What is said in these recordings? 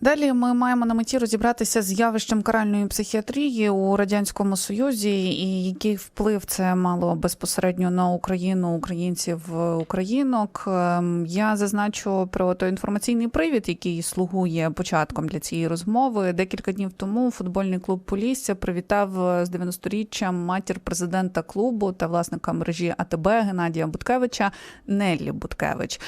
Далі ми маємо на меті розібратися з явищем каральної психіатрії у радянському союзі, і який вплив це мало безпосередньо на Україну, українців, українок. Ем, Я зазначу про той інформаційний привід, який слугує початком для цієї розмови. Декілька днів тому футбольний клуб Полісся привітав з 90-річчям матір президента клубу та власника мережі АТБ Геннадія Буткевича Неллі Буткевич.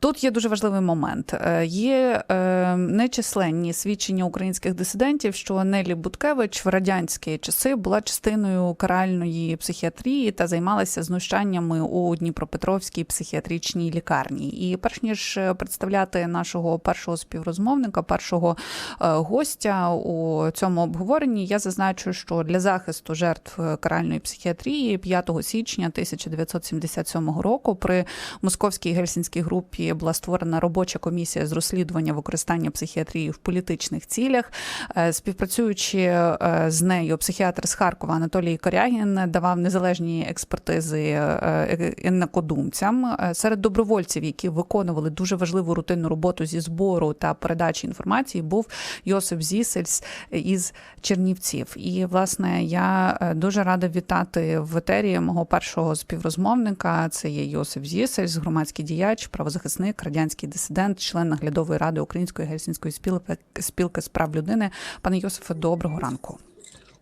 Тут є дуже важливий момент. Е, Є е, нечисленні свідчення українських дисидентів, що Нелі Буткевич в радянські часи була частиною каральної психіатрії та займалася знущаннями у Дніпропетровській психіатричній лікарні. І перш ніж представляти нашого першого співрозмовника, першого е, гостя у цьому обговоренні, я зазначу, що для захисту жертв каральної психіатрії 5 січня 1977 року при московській гельсінській групі була створена робоча комісія з розслідування використання психіатрії в політичних цілях. Е, Співпрацюючи е, з нею, психіатр з Харкова Анатолій Корягін давав незалежні експертизи е, інакодумцям. Серед добровольців, які виконували дуже важливу рутинну роботу зі збору та передачі інформації, був Йосип Зісельс із Чернівців. І власне я дуже рада вітати в етері мого першого співрозмовника. Це є Йосип Зісельс, громадський діяч, правозахисник, радянський дисидент, член наглядової ради Української гельсінської спілки, спілки з прав людини. Пане Йосифе, доброго ранку.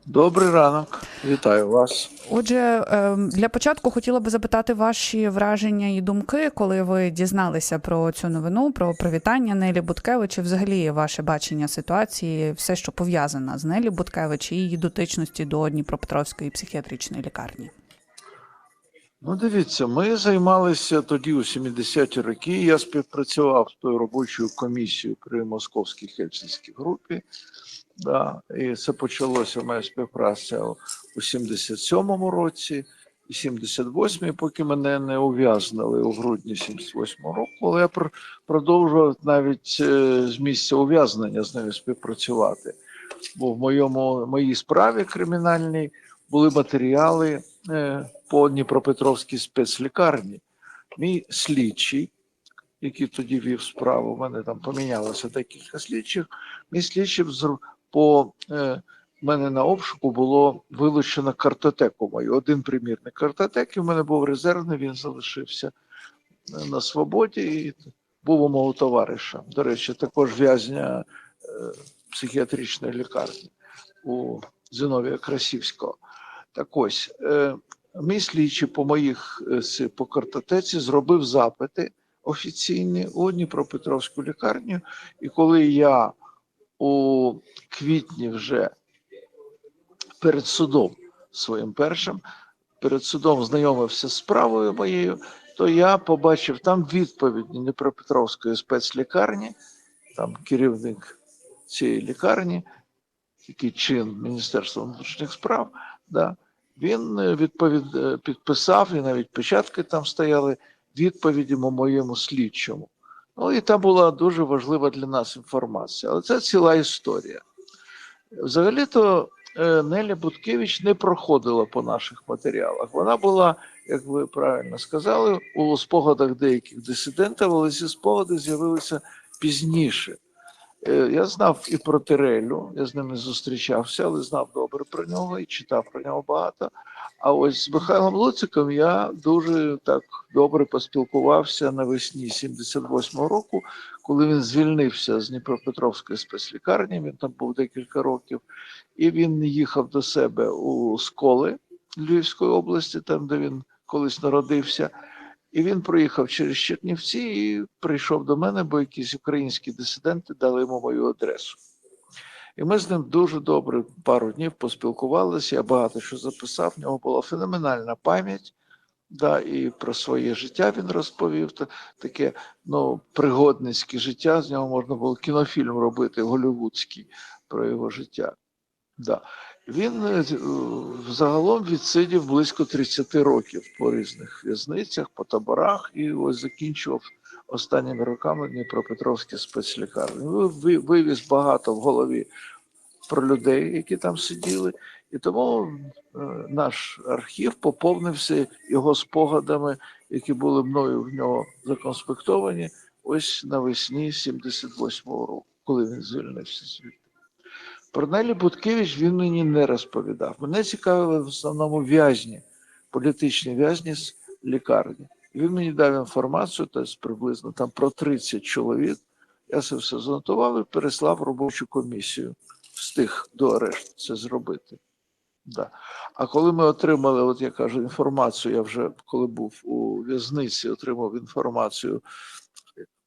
Добрий ранок, вітаю вас. Отже, ем, для початку хотіла би запитати ваші враження і думки, коли ви дізналися про цю новину, про привітання Нелі Буткевич, і взагалі ваше бачення ситуації, все, що пов'язане з Нелі Буткевич і її дотичності до Дніпропетровської психіатричної лікарні. Ну, дивіться, ми займалися тоді у 70-ті роки. Я співпрацював з тою робочою комісією при московській хельсінській групі. Да, і це почалося моя співпраця у 77-му році і 78-й, поки мене не ув'язнили у грудні 78-го року. Але я продовжував навіть е, з місця ув'язнення з нею співпрацювати. Бо в моєму моїй справі кримінальній були матеріали е, по Дніпропетровській спецлікарні. Мій слідчий, який тоді вів справу, в мене там помінялося декілька слідчих. Мій слідчий по е, мене на обшуку було вилучено картотеку мою. Один примірник картотеки в мене був резервний, він залишився е, на свободі і був у мого товариша. До речі, також в'язня е, психіатричної лікарні у Зиновія Красівського. Так ось, е, мій слідчий по моїх е, по картотеці зробив запити офіційні у Дніпропетровську лікарню. І коли я у квітні вже перед судом своїм першим, перед судом знайомився з справою моєю, то я побачив там відповідь Дніпропетровської спецлікарні, там керівник цієї лікарні, який чин Міністерства внутрішніх справ, да, він е, відповід е, підписав, і навіть печатки там стояли відповіді моєму слідчому. Ну і там була дуже важлива для нас інформація. Але це ціла історія. Взагалі-то е, Неля Буткевич не проходила по наших матеріалах. Вона була, як ви правильно сказали, у спогадах деяких дисидентів, але ці спогади з'явилися пізніше. Е, Я знав і про Терелю, я з ним не зустрічався, але знав добре про нього і читав про нього багато. А ось з Михайлом Луциком я дуже так добре поспілкувався навесні 78-го року, коли він звільнився з Дніпропетровської спецлікарні. Він там був декілька років, і він їхав до себе у Сколи Львівської області, там де він колись народився. І він проїхав через Чернівці і прийшов до мене, бо якісь українські дисиденти дали йому мою адресу. І ми з ним дуже добре пару днів поспілкувалися. Я багато що записав. В нього була феноменальна пам'ять. Да, і про своє життя він розповів. Таке ну, пригодницьке життя. З нього можна було кінофільм робити голівудський про його життя. Да. Він е, е, загалом відсидів близько 30 років по різних в'язницях, по таборах, і ось закінчував останніми роками Дніпропетровські спецлікарні. Ви- Вивіз багато в голові про людей, які там сиділи, і тому е, наш архів поповнився його спогадами, які були мною в нього законспектовані ось навесні 78-го року, коли він звільнився звідти. Про Нелі Буткевич він мені не розповідав. Мене цікавили в основному в'язні, політичні в'язні з лікарні. І він мені дав інформацію, тобто приблизно там про 30 чоловік. Я це все занотував і переслав робочу комісію. Встиг до арешту це зробити. Да. А коли ми отримали, от я кажу, інформацію, я вже коли був у в'язниці, отримав інформацію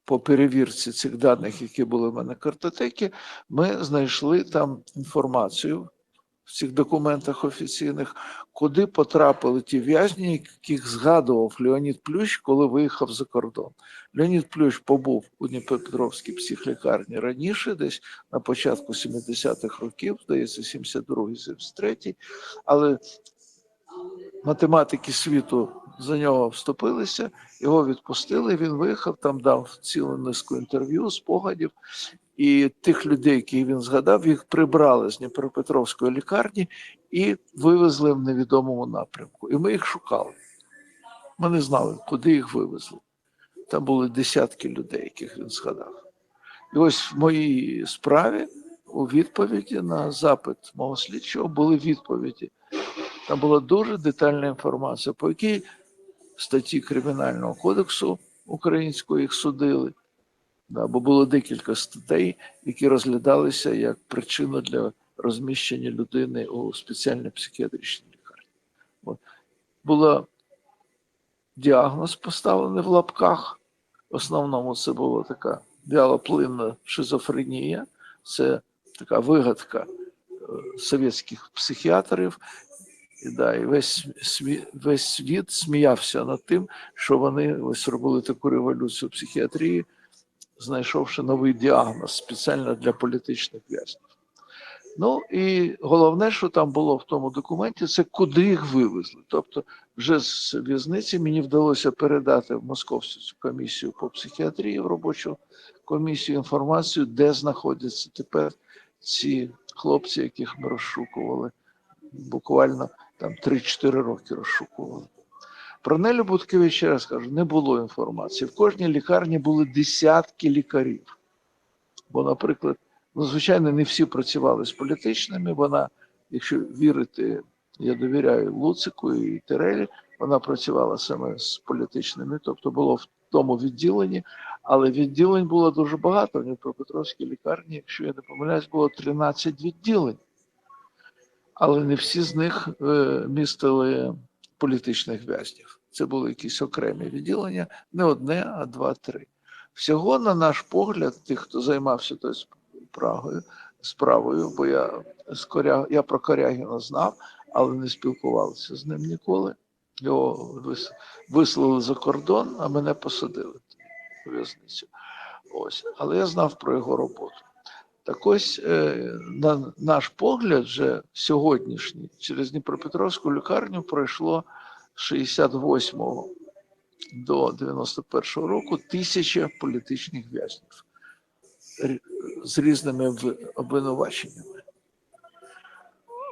по перевірці цих даних, які були в мене в картотекі, ми знайшли там інформацію в цих документах офіційних, куди потрапили ті в'язні, яких згадував Леонід Плющ, коли виїхав за кордон. Леонід Плющ побув у Дніпропетровській психлікарні раніше, десь на початку 70-х років, здається, 72-й, 73-й, але математики світу за нього вступилися, його відпустили. Він виїхав, там дав цілу низку інтерв'ю, спогадів. І тих людей, які він згадав, їх прибрали з Дніпропетровської лікарні і вивезли в невідомому напрямку. І ми їх шукали. Ми не знали, куди їх вивезли. Там були десятки людей, яких він згадав. І ось в моїй справі у відповіді на запит мого слідчого були відповіді. Там була дуже детальна інформація, по якій статті Кримінального кодексу українського їх судили. Да, бо було декілька статей, які розглядалися як причина для розміщення людини у спеціальній психіатричній лікарні. Було діагноз поставлений в лапках. В основному це була така вялоплинна шизофренія, це така вигадка е, совєтських психіатрів. І, да, і весь, весь світ сміявся над тим, що вони ось робили таку революцію в психіатрії, знайшовши новий діагноз спеціально для політичних в'язнів. Ну і головне, що там було в тому документі, це куди їх вивезли. Тобто, вже з в'язниці мені вдалося передати в московську комісію по психіатрії в робочу комісію інформацію, де знаходяться тепер ці хлопці, яких ми розшукували. Буквально там 3-4 роки розшукували. Про Нелю Буткевич, ще раз кажу, не було інформації. В кожній лікарні були десятки лікарів. Бо, наприклад, ну, звичайно, не всі працювали з політичними. Вона, якщо вірити, я довіряю Луцику і Терелі, вона працювала саме з політичними, тобто було в тому відділенні, але відділень було дуже багато. В Дніпропетровській лікарні, якщо я не помиляюсь, було 13 відділень. Але не всі з них е, містили політичних в'язнів. Це були якісь окремі відділення, не одне, а два-три. Всього, на наш погляд, тих, хто займався тою справою, справою, бо я, з Коря... я про Корягіна знав, але не спілкувався з ним ніколи. Його вис... вислали за кордон, а мене посадили у в'язницю. Ось. Але я знав про його роботу. Так ось, е, на наш погляд, вже сьогоднішній, через Дніпропетровську лікарню пройшло з 68 до 91 року тисяча політичних в'язнів з різними обвинуваченнями.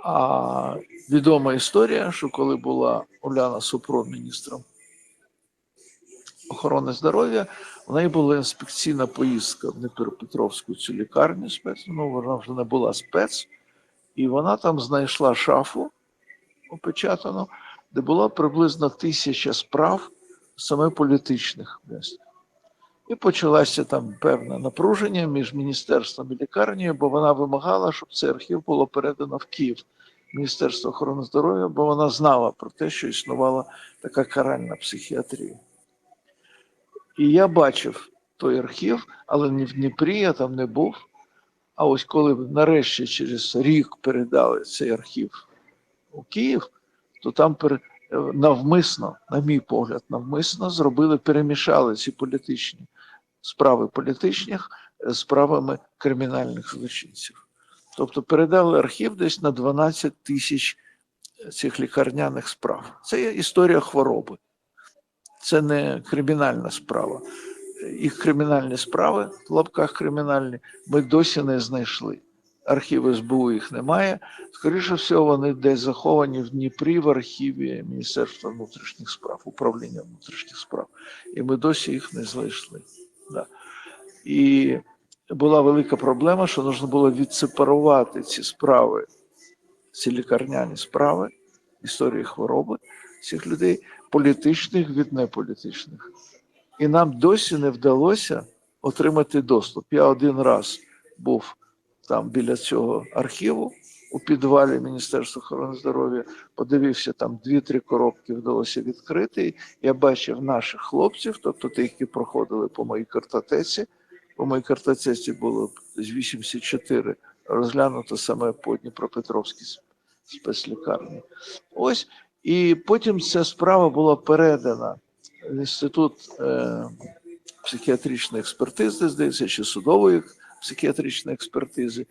А відома історія, що коли була Уляна Супрун міністром охорони здоров'я, в неї була інспекційна поїздка в Дніпропетровську цю лікарню спец. Ну, вона вже не була спец, і вона там знайшла шафу опечатану, де було приблизно тисяча справ саме політичних в'язнів. І почалося там певне напруження між міністерством і лікарнею, бо вона вимагала, щоб цей архів було передано в Київ, Міністерство охорони здоров'я, бо вона знала про те, що існувала така каральна психіатрія. І я бачив той архів, але не в Дніпрі, я там не був. А ось коли нарешті через рік передали цей архів у Київ, то там е, навмисно, на мій погляд, навмисно зробили, перемішали ці політичні справи політичних справами кримінальних злочинців. Тобто передали архів десь на 12 тисяч цих лікарняних справ. Це є історія хвороби. Це не кримінальна справа. Їх кримінальні справи, в лапках кримінальні, ми досі не знайшли. Архів СБУ їх немає. Скоріше всього, вони десь заховані в Дніпрі в архіві Міністерства внутрішніх справ, управління внутрішніх справ. І ми досі їх не знайшли. Да. І була велика проблема, що потрібно було відсепарувати ці справи, ці лікарняні справи, історії хвороби цих людей, політичних від неполітичних. І нам досі не вдалося отримати доступ. Я один раз був там біля цього архіву у підвалі Міністерства охорони здоров'я, подивився там дві-три коробки, вдалося відкрити. Я бачив наших хлопців, тобто тих, які проходили по моїй картотеці. По моїй картотеці було десь 84 розглянуто саме по Дніпропетровській спецлікарні. Ось і потім ця справа була передана в інститут е, психіатричної експертизи, здається, чи судової психіатричної експертизи.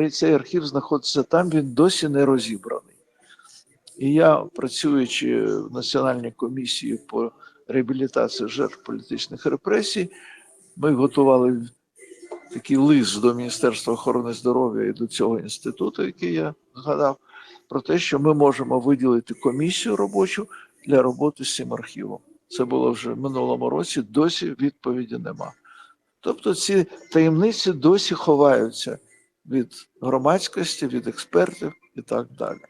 І цей архів знаходиться там, він досі не розібраний. І я, працюючи в Національній комісії по реабілітації жертв політичних репресій, ми готували такий лист до Міністерства охорони здоров'я і до цього інституту, який я згадав, про те, що ми можемо виділити комісію робочу для роботи з цим архівом. Це було вже в минулому році, досі відповіді нема. Тобто ці таємниці досі ховаються від громадськості, від експертів і так далі.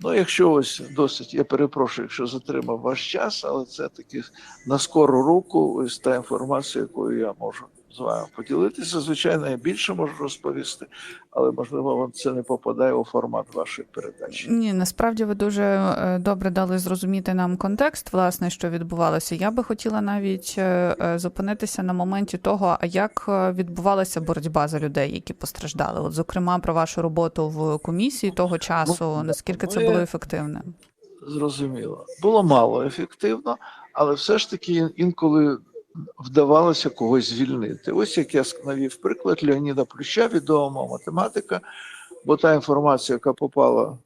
Ну, якщо ось досить, я перепрошую, якщо затримав ваш час, але це таки на скору руку, ось та інформація, якою я можу з вами поділитися. Звичайно, я більше можу розповісти, але можливо вам це не попадає у формат вашої передачі. Ні, насправді ви дуже е, добре дали зрозуміти нам контекст, власне, що відбувалося. Я би хотіла навіть е, е, зупинитися на моменті того, а як відбувалася боротьба за людей, які постраждали. От, зокрема, про вашу роботу в комісії того часу, Ну, наскільки це було ефективним? Зрозуміло. Було мало ефективно, але все ж таки інколи вдавалося когось звільнити. Ось як я навів приклад Леоніда Плюща, відомого математика, бо та інформація, яка попала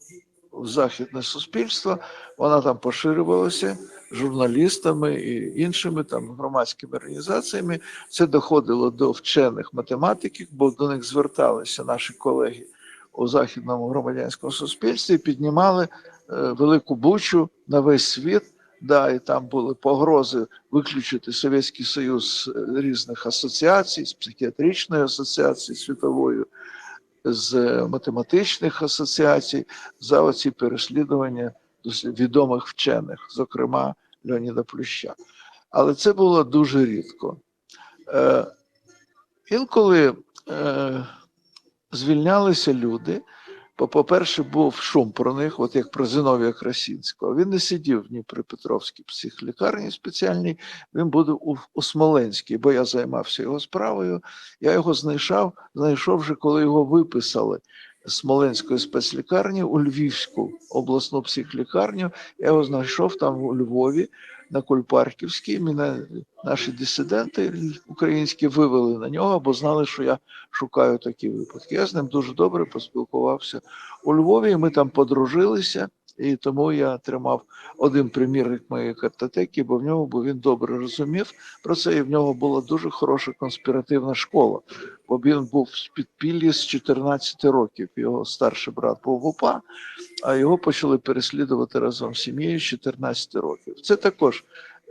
в західне суспільство, вона там поширювалася журналістами і іншими там громадськими організаціями. Це доходило до вчених математиків, бо до них зверталися наші колеги у західному громадянському суспільстві, і піднімали е, велику бучу на весь світ. Да, і там були погрози виключити Совєтський Союз з е, різних асоціацій, з психіатричної асоціації світової, з е, математичних асоціацій за оці переслідування відомих вчених, зокрема Леоніда Плюща. Але це було дуже рідко. Е, інколи е, звільнялися люди. По-перше, був шум про них, от як про Зиновія Красінського. Він не сидів в Дніпропетровській психлікарні спеціальній, він буде у, у Смоленській, бо я займався його справою. Я його знайшов, знайшов вже, коли його виписали з Смоленської спецлікарні у Львівську обласну психлікарню. Я його знайшов там у Львові на Кульпарківській. Мене наші дисиденти українські вивели на нього, бо знали, що я шукаю такі випадки. Я з ним дуже добре поспілкувався у Львові. Ми там подружилися, і тому я тримав один примірник моєї картотеки, бо в ньому бо він добре розумів про це, і в нього була дуже хороша конспіративна школа. Бо він був з підпіллі з 14 років. Його старший брат був в УПА, а його почали переслідувати разом з сім'єю з 14 років. Це також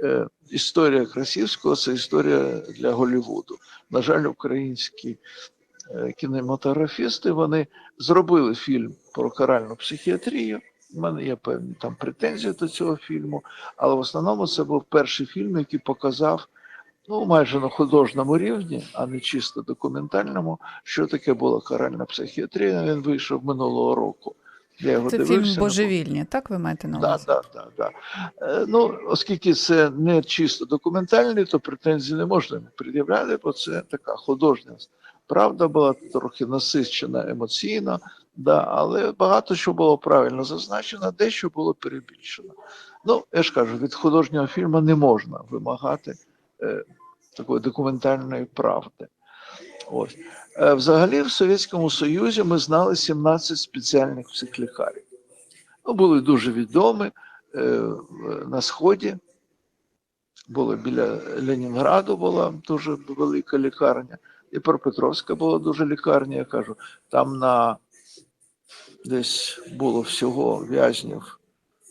е, історія Красівського, це історія для Голлівуду. На жаль, українські е, кінематографісти вони зробили фільм про каральну психіатрію. У мене є певні там претензії до цього фільму, але в основному це був перший фільм, який показав ну майже на художньому рівні, а не чисто документальному, що таке була каральна психіатрія. Він вийшов минулого року. Я його Це дивився. фільм Божевільні, так ви маєте на увазі? да, да, да. Е, Ну, оскільки це не чисто документальний, то претензій не можна пред'являти, бо це така художня правда була трохи насичена емоційно, да, але багато що було правильно зазначено, дещо було перебільшено. Ну, я ж кажу, від художнього фільму не можна вимагати е, такої документальної правди. Ось. Е, Взагалі, в Совєтському Союзі ми знали 17 спеціальних психлікарів. Ну, були дуже відомі е, на Сході. Було біля Ленінграду була дуже велика лікарня. І Пропетровська була дуже лікарня, я кажу. Там на десь було всього в'язнів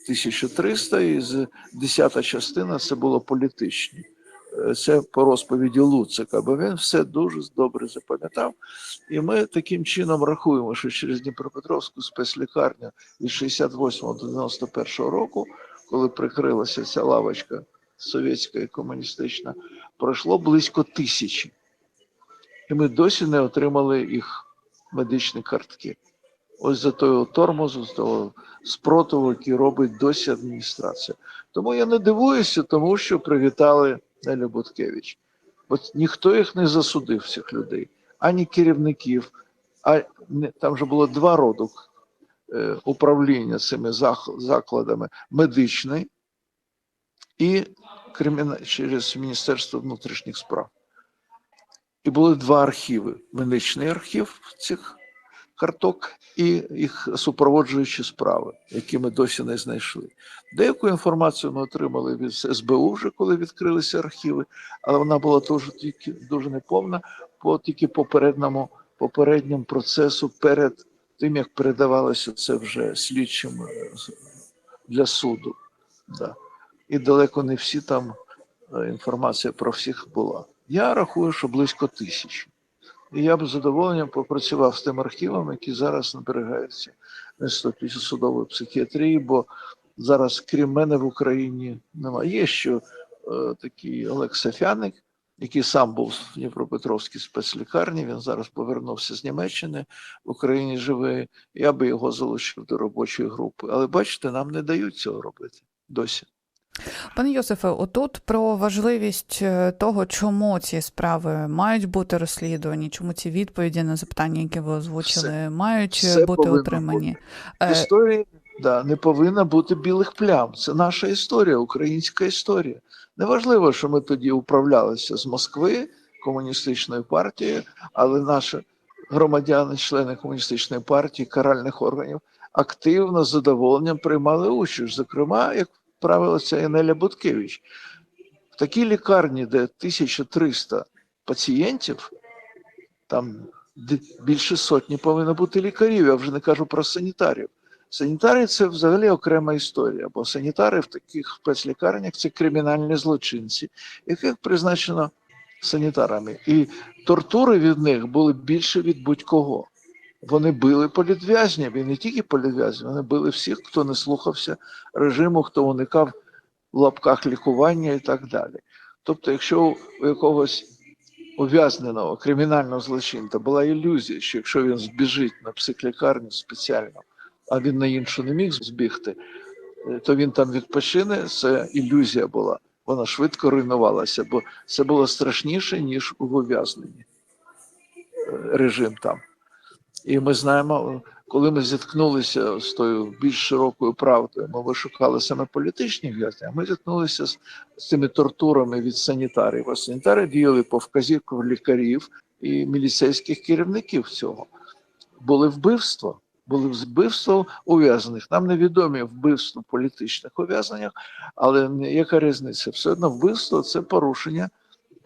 1300, і з 10 частина це було політичні е, це по розповіді Луцика, бо він все дуже добре запам'ятав. І ми таким чином рахуємо, що через Дніпропетровську спецлікарню від 68 до 91 року, коли прикрилася ця лавочка совєтська і комуністична, пройшло близько тисячі. І ми досі не отримали їх медичні картки. Ось за того тормозу, з того спротиву, який робить досі адміністрація. Тому я не дивуюся, тому що привітали Нелю Буткевич. Бо ніхто їх не засудив, цих людей, ані керівників, а там же було два роду е, управління цими закладами: медичний і криміна... через Міністерство внутрішніх справ. І були два архіви: медичний архів цих карток і їх супроводжуючі справи, які ми досі не знайшли. Деяку інформацію ми отримали від СБУ вже коли відкрилися архіви, але вона була дуже тільки дуже неповна по тільки попередньому попередньому процесу перед тим, як передавалося це вже слідчим е, для суду. Да. І далеко не всі там е, інформація про всіх була. Я рахую, що близько тисячі. І я б з задоволенням попрацював з тим архівом, який зараз зберігається в судової психіатрії, бо зараз, крім мене, в Україні немає. Є ще е, такий Олег Сафяник, який сам був в Дніпропетровській спецлікарні. Він зараз повернувся з Німеччини, в Україні живе. Я би його залучив до робочої групи. Але бачите, нам не дають цього робити досі. Пане Йосифе, отут про важливість е, того, чому ці справи мають бути розслідувані, чому ці відповіді на запитання, які ви озвучили, Все- мають все бути отримані. В Е, історії да, не повинно бути білих плям. Це наша історія, українська історія. Неважливо, що ми тоді управлялися з Москви комуністичною партією, але наші громадяни, члени комуністичної партії, каральних органів активно з задоволенням приймали участь. Зокрема, як правило, Енеля Буткевич. В такій лікарні, де 1300 пацієнтів, там більше сотні повинно бути лікарів. Я вже не кажу про санітарів. Санітари це взагалі окрема історія, бо санітари в таких спецлікарнях це кримінальні злочинці, яких призначено санітарами. І тортури від них були більше від будь-кого. Вони били політв'язнів, і не тільки політв'язнів, вони били всіх, хто не слухався режиму, хто уникав в лапках лікування і так далі. Тобто, якщо у якогось ув'язненого кримінального злочинця була ілюзія, що якщо він збіжить на психлікарню спеціально, а він на іншу не міг збігти, то він там відпочине. Це ілюзія була. Вона швидко руйнувалася, бо це було страшніше, ніж у ув'язненні е, режим там. І ми знаємо, коли ми зіткнулися з тою більш широкою правдою, ми вишукали саме політичні в'язні, а ми зіткнулися з, з цими тортурами від санітарів. А санітари діяли по вказівкам лікарів і міліцейських керівників цього. Були вбивства, були вбивства ув'язнених. Нам невідомі вбивства політичних ув'язненнях, але яка різниця? Все одно вбивство це порушення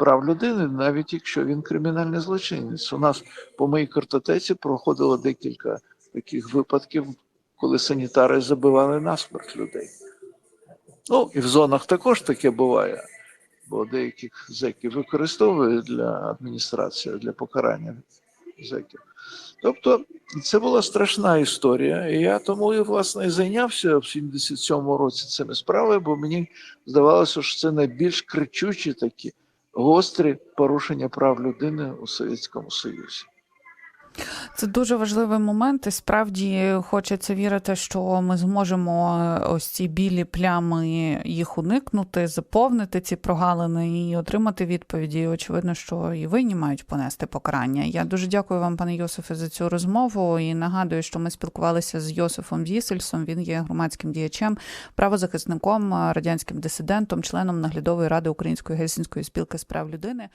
прав людини, навіть якщо він кримінальний злочинець. У нас по моїй картотеці проходило декілька таких випадків, коли санітари забивали насмерть людей. Ну і в зонах також таке буває, бо деяких зеків використовують для адміністрації, для покарання зеків. Тобто це була страшна історія, і я тому і власне зайнявся в 77-му році цими справами, бо мені здавалося, що це найбільш кричучі такі гострі порушення прав людини у Совєтському Союзі. Це дуже важливий момент, і справді хочеться вірити, що ми зможемо е, ось ці білі плями їх уникнути, заповнити ці прогалини і отримати відповіді. Очевидно, що і винні мають понести покарання. Я дуже дякую вам, пане Йосифе, за цю розмову. І нагадую, що ми спілкувалися з Йосифом Дісельсом. Він є громадським діячем, правозахисником, радянським дисидентом, членом наглядової ради Української гельсінської спілки з прав людини.